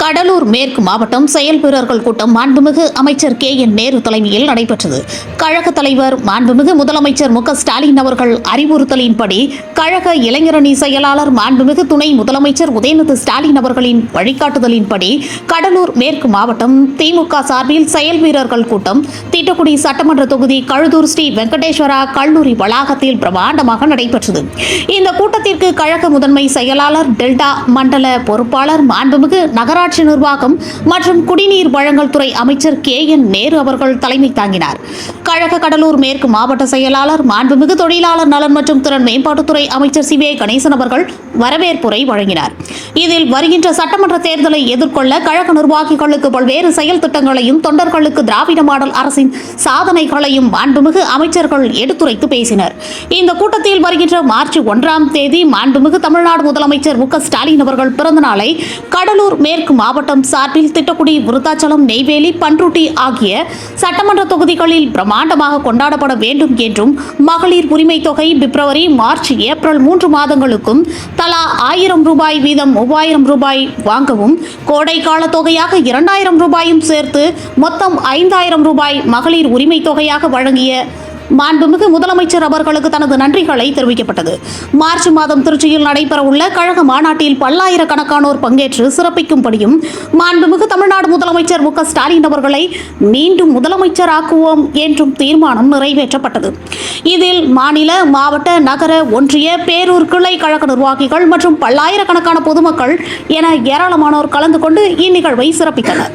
கடலூர் மேற்கு மாவட்டம் செயல் வீரர்கள் கூட்டம் மாண்புமிகு அமைச்சர் கே என் நேரு தலைமையில் நடைபெற்றது. கழக தலைவர் மாண்புமிகு முதலமைச்சர் மு ஸ்டாலின் அவர்கள் அறிவுறுத்தலின்படி கழக இளைஞரணி செயலாளர் மாண்புமிகு துணை முதலமைச்சர் உதயநிதி ஸ்டாலின் அவர்களின் வழிகாட்டுதலின்படி கடலூர் மேற்கு மாவட்டம் திமுக சார்பில் செயல் வீரர்கள் கூட்டம் திட்டக்குடி சட்டமன்ற தொகுதி கழுதூர் ஸ்ரீ வெங்கடேஸ்வரா கல்லூரி வளாகத்தில் பிரமாண்டமாக நடைபெற்றது. இந்த கூட்டத்திற்கு கழக முதன்மை செயலாளர் டெல்டா மண்டல பொறுப்பாளர் மாண்புமிகு நகராட்சி நகராட்சி நிர்வாகம் மற்றும் குடிநீர் வழங்கல் துறை அமைச்சர் கே என் நேரு அவர்கள் தலைமை தாங்கினார். கழக கடலூர் மேற்கு மாவட்ட செயலாளர் மாண்புமிகு தொழிலாளர் நலன் மற்றும் திறன் மேம்பாட்டுத்துறை அமைச்சர் சி. வே. கணேசன் அவர்கள் வரவேற்புரை வழங்கினார். இதில் வருகின்ற சட்டமன்ற தேர்தலை எதிர்கொள்ள கழக நிர்வாகிகளுக்கு பல்வேறு செயல் திட்டங்களையும் தொண்டர்களுக்கு திராவிட மாடல் அரசின் சாதனைகளையும் மாண்புமிகு அமைச்சர்கள் எடுத்துரைத்து பேசினர். இந்த கூட்டத்தில் வருகின்ற மார்ச் ஒன்றாம் தேதி மாண்புமிகு தமிழ்நாடு முதலமைச்சர் மு. க. ஸ்டாலின் அவர்கள் பிறந்த நாளை கடலூர் மேற்கு மாவட்டம் சார்பில் திட்டக்குடி விருத்தாச்சலம் நெய்வேலி பன்ருட்டி ஆகிய சட்டமன்ற தொகுதிகளில் பிரமாண்டமாக கொண்டாடப்பட வேண்டும் என்றும் மகளிர் உரிமை தொகை பிப்ரவரி மார்ச் ஏப்ரல் மூன்று மாதங்களுக்கும் தலா ஆயிரம் ரூபாய் வீதம் மூவாயிரம் ரூபாய் வாங்கவும் கோடைக்கால தொகையாக இரண்டாயிரம் ரூபாயும் சேர்த்து மொத்தம் ஐந்தாயிரம் ரூபாய் மகளிர் உரிமை தொகையாக வழங்கிய மாண்புமிகு முதலமைச்சர் அவர்களுக்கு தனது நன்றிகளை தெரிவிக்கப்பட்டது. மார்ச் மாதம் திருச்சியில் நடைபெறவுள்ள கழக மாநாட்டில் பல்லாயிரக்கணக்கானோர் பங்கேற்று சிறப்பிக்கும்படியும் மாண்புமிகு தமிழ்நாடு முதலமைச்சர் மு ஸ்டாலின் அவர்களை மீண்டும் முதலமைச்சராக்குவோம் என்றும் தீர்மானம் நிறைவேற்றப்பட்டது. இதில் மாநில மாவட்ட நகர ஒன்றிய பேரூர் கிளை கழக நிர்வாகிகள் மற்றும் பல்லாயிரக்கணக்கான பொதுமக்கள் என ஏராளமானோர் கலந்து கொண்டு இந்நிகழ்வை சிறப்பித்தனர்.